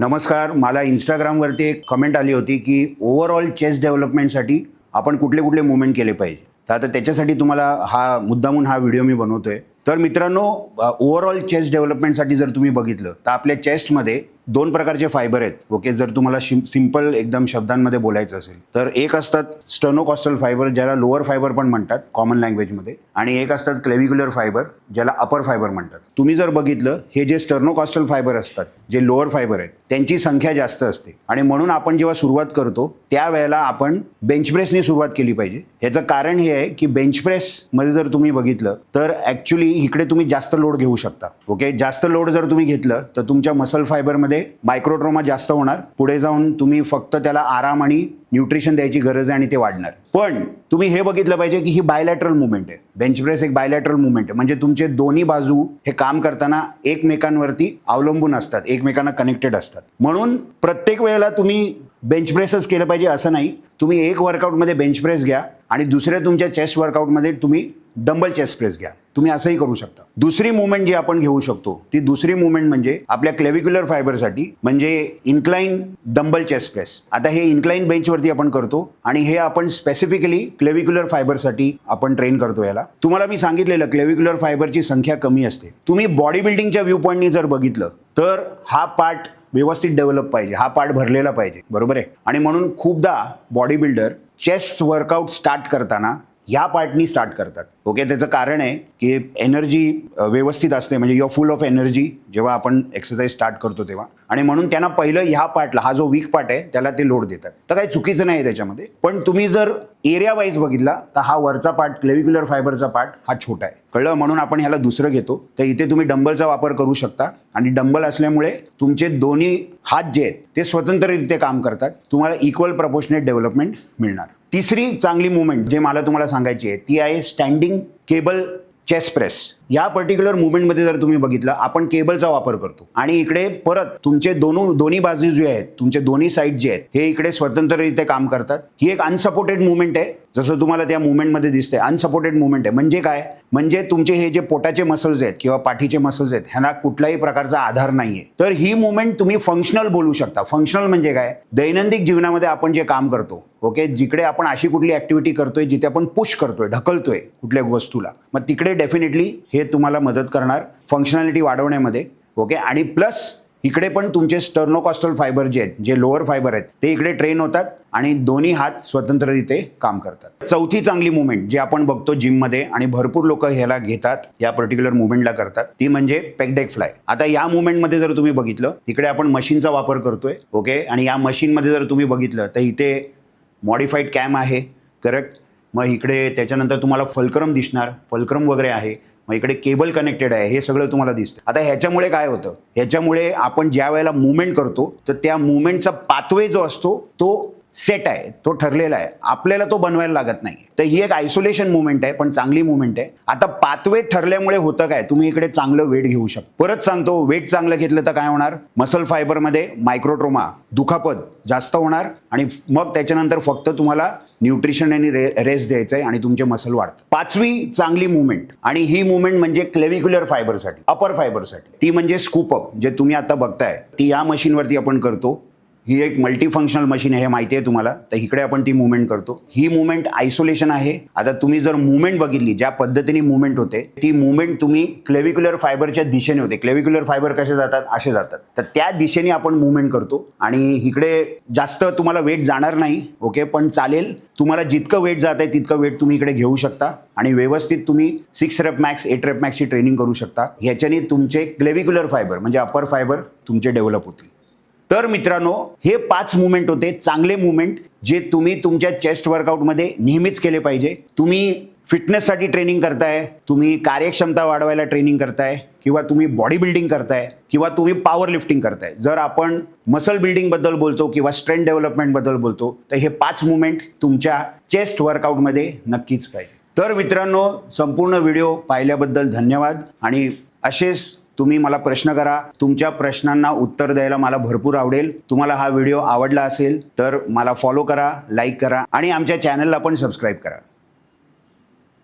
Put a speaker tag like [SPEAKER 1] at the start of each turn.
[SPEAKER 1] नमस्कार मला इंस्टाग्रामवरती एक कमेंट आली होती की ओव्हरऑल चेस डेव्हलपमेंटसाठी आपण कुठले कुठले मुवमेंट केले पाहिजे. तर आता त्याच्यासाठी तुम्हाला हा मुद्दामून हा व्हिडिओ मी बनवतोय. तर मित्रांनो ओव्हरऑल चेस डेव्हलपमेंटसाठी जर तुम्ही बघितलं तर आपल्या चेस्टमध्ये दोन प्रकारचे फायबर आहेत. ओके जर तुम्हाला शिम सिंपल एकदम शब्दांमध्ये बोलायचं असेल तर एक असतात स्टर्नोकॉस्टल फायबर ज्याला लोअर फायबर पण म्हणतात कॉमन लँग्वेजमध्ये आणि एक असतात क्लेव्हिक्युलर फायबर ज्याला अपर फायबर म्हणतात. तुम्ही जर बघितलं हे जे स्टर्नोकॉस्टल फायबर असतात जे लोअर फायबर आहेत त्यांची संख्या जास्त असते. आणि म्हणून आपण जेव्हा सुरुवात करतो त्यावेळेला आपण बेंचप्रेसने सुरुवात केली पाहिजे. ह्याचं कारण हे आहे की बेंच प्रेसमध्ये जर तुम्ही बघितलं तर ॲक्च्युली इकडे तुम्ही जास्त लोड घेऊ शकता. ओके जास्त लोड जर तुम्ही घेतलं तर तुमच्या मसल फायबरमध्ये मायक्रोट्रोमा जास्त होणार. पुढे जाऊन तुम्ही फक्त त्याला आराम आणि न्यूट्रिशन द्यायची गरज आहे आणि ते वाढणार. पण तुम्ही हे बघितलं पाहिजे की ही बायलॅटरल मुवमेंट आहे. बेंच प्रेस एक बायलॅटरल मुवमेंट आहे. म्हणजे तुमचे दोन्ही बाजू हे काम करताना एकमेकांवरती अवलंबून असतात. एकमेकांना कनेक्टेड असतात. म्हणून प्रत्येक वेळेला तुम्ही बेंच प्रेसच केलं पाहिजे असं नाही. तुम्ही एक वर्कआउटमध्ये बेंच प्रेस घ्या आणि दुसऱ्या तुमच्या चेस्ट वर्कआउटमध्ये तुम्ही डंबल चेस्ट प्रेस घ्या. तुम्ही असंही करू शकता. दुसरी मुवमेंट जी आपण घेऊ शकतो ती दुसरी मुवमेंट म्हणजे आपल्या क्लेव्हिक्युलर फायबरसाठी म्हणजे इन्क्लाइन डंबल चेस्ट प्रेस. आता हे इन्क्लाइन बेंचवरती आपण करतो आणि हे आपण स्पेसिफिकली क्लेव्हिक्युलर फायबरसाठी आपण ट्रेन करतो याला. तुम्हाला मी सांगितलेलं क्लेव्हिक्युलर फायबरची संख्या कमी असते. तुम्ही बॉडी बिल्डिंगच्या व्ह्यू पॉईंटनी जर बघितलं तर हा पार्ट व्यवस्थित डेव्हलप पाहिजे हा पार्ट भरलेला पाहिजे. बरोबर आहे? आणि म्हणून खूपदा body builder chest workout start करताना ह्या पार्टनी स्टार्ट करतात. ओके त्याचं कारण आहे की एनर्जी व्यवस्थित असते. म्हणजे युअर फुल ऑफ एनर्जी जेव्हा आपण एक्सरसाइज स्टार्ट करतो तेव्हा. आणि म्हणून त्यांना पहिलं ह्या पार्टला हा जो वीक पार्ट आहे त्याला ते लोड देतात. तर काही चुकीचं नाही आहे त्याच्यामध्ये. पण तुम्ही जर एरिया वाईज बघितला तर हा वरचा पार्ट क्लेव्हिक्युलर फायबरचा पार्ट हा छोटा आहे. कळलं? म्हणून आपण ह्याला दुसरं घेतो. तर इथे तुम्ही डंबलचा वापर करू शकता. आणि डंबल असल्यामुळे तुमचे दोन्ही हात जे आहेत ते स्वतंत्ररित्या काम करतात. तुम्हाला इक्वल प्रपोशनेट डेव्हलपमेंट मिळणार. तिसरी चांगली मुवमेंट जे मला तुम्हाला सांगायची आहे ती आहे स्टँडिंग केबल चेस प्रेस या पर्टिक्युलर मुवमेंटमध्ये जर तुम्ही बघितलं आपण केबलचा वापर करतो. आणि इकडे परत तुमचे दोन दोन्ही बाजू जे आहेत तुमचे दोन्ही साईड जे आहेत हे इकडे स्वतंत्ररित्या काम करतात. ही एक अनसपोर्टेड मुवमेंट आहे. जसं तुम्हाला त्या मुवमेंटमध्ये दिसते अनसपोर्टेड मुवमेंट आहे. म्हणजे काय? म्हणजे तुमचे हे जे पोटाचे मसल्स आहेत किंवा पाठीचे मसल्स आहेत ह्यांना कुठल्याही प्रकारचा आधार नाहीये. तर ही मुवमेंट तुम्ही फंक्शनल बोलू शकता. फंक्शनल म्हणजे काय? दैनंदिन जीवनामध्ये आपण जे काम करतो ओके जिकडे आपण अशी कुठली ऍक्टिव्हिटी करतोय जिथे आपण पुश करतोय ढकलतोय कुठल्या वस्तूला मग तिकडे डेफिनेटली हे तुम्हाला मदत करणार फंक्शनॅलिटी वाढवण्यामध्ये ओके आणि प्लस इकडे पण तुमचे स्टर्नोकॉस्टल फायबर जे आहेत जे लोअर फायबर आहेत ते इकडे ट्रेन होतात आणि दोन्ही हात स्वतंत्ररित्या काम करतात. चौथी चांगली मुवमेंट जी आपण बघतो जिममध्ये आणि भरपूर लोक ह्याला घेतात या पर्टिक्युलर मुवमेंटला करतात ती म्हणजे पेकडेक फ्लाय आता या मुवमेंटमध्ये जर तुम्ही बघितलं तिकडे आपण मशीनचा वापर करतोय ओके आणि या मशीनमध्ये जर तुम्ही बघितलं तर इथे मॉडिफाईड कॅम आहे करेक्ट मग इकडे त्याच्यानंतर तुम्हाला फलक्रम दिसणार फलक्रम वगैरे आहे. मग इकडे केबल कनेक्टेड आहे हे सगळं तुम्हाला दिसतं. आता ह्याच्यामुळे काय होतं? ह्याच्यामुळे आपण ज्या वेळेला मुवमेंट करतो तर त्या मुवमेंटचा पाथवे जो असतो तो सेट आहे तो ठरलेला आहे. आपल्याला तो बनवायला लागत नाही. तर ही एक आयसोलेशन मुवमेंट आहे पण चांगली मुवमेंट आहे. आता पाथवे ठरल्यामुळे होतं काय? तुम्ही इकडे चांगलं वेट घेऊ शकता. परत सांगतो वेट चांगलं घेतलं तर काय होणार? मसल फायबरमध्ये मायक्रोट्रोमा दुखापत जास्त होणार आणि मग त्याच्यानंतर फक्त तुम्हाला न्यूट्रिशन आणि रे रेस्ट द्यायचं आहे आणि तुमचे मसल वाढतं. पाचवी चांगली मुवमेंट आणि ही मुवमेंट म्हणजे क्लेव्हिक्युलर फायबरसाठी अपर फायबरसाठी ती म्हणजे स्कूप अप जे तुम्ही आता बघताय. ती या मशीनवरती आपण करतो. ही एक मल्टीफंक्शनल मशीन आहे हे माहिती आहे तुम्हाला. तर इकडे आपण ती मुवमेंट करतो. ही मुवमेंट आयसोलेशन आहे. आता तुम्ही जर मुवमेंट बघितली ज्या पद्धतीने मुवमेंट होते ती मुवमेंट तुम्ही क्लेव्हिक्युलर फायबरच्या दिशेने होते. क्लेव्हिक्युलर फायबर कसे जातात? असे जातात. तर त्या दिशेने आपण मुवमेंट करतो. आणि इकडे जास्त तुम्हाला वेट जाणार नाही ओके पण चालेल. तुम्हाला जितकं वेट जात आहे तितकं वेट तुम्ही इकडे घेऊ शकता. आणि व्यवस्थित तुम्ही six rep max eight rep मॅक्सची training करू शकता. ह्याच्याने तुमचे क्लेव्हिक्युलर फायबर म्हणजे अपर फायबर तुमचे डेव्हलप होतील. तर मित्रांनो हे पाच मुवमेंट होते चांगले मुवमेंट जे तुम्ही तुमच्या चेस्ट वर्कआउटमध्ये नेहमीच केले पाहिजे. तुम्ही फिटनेससाठी ट्रेनिंग करताय तुम्ही कार्यक्षमता वाढवायला ट्रेनिंग करताय किंवा तुम्ही बॉडी बिल्डिंग करताय किंवा तुम्ही पॉवर लिफ्टिंग करताय. जर आपण मसल बिल्डिंगबद्दल बोलतो किंवा स्ट्रेंथ डेव्हलपमेंटबद्दल बोलतो तर हे पाच मुवमेंट तुमच्या चेस्ट वर्कआउटमध्ये नक्कीच पाहिजे. तर मित्रांनो संपूर्ण व्हिडिओ पाहिल्याबद्दल धन्यवाद. आणि असेच तुम्ही मला प्रश्न करा. तुमच्या प्रश्नांना उत्तर द्यायला मला भरपूर आवडेल. तुम्हाला हा व्हिडिओ आवडला असेल तर मला फॉलो करा लाईक करा आणि आमच्या चॅनलला पण सबस्क्राईब करा.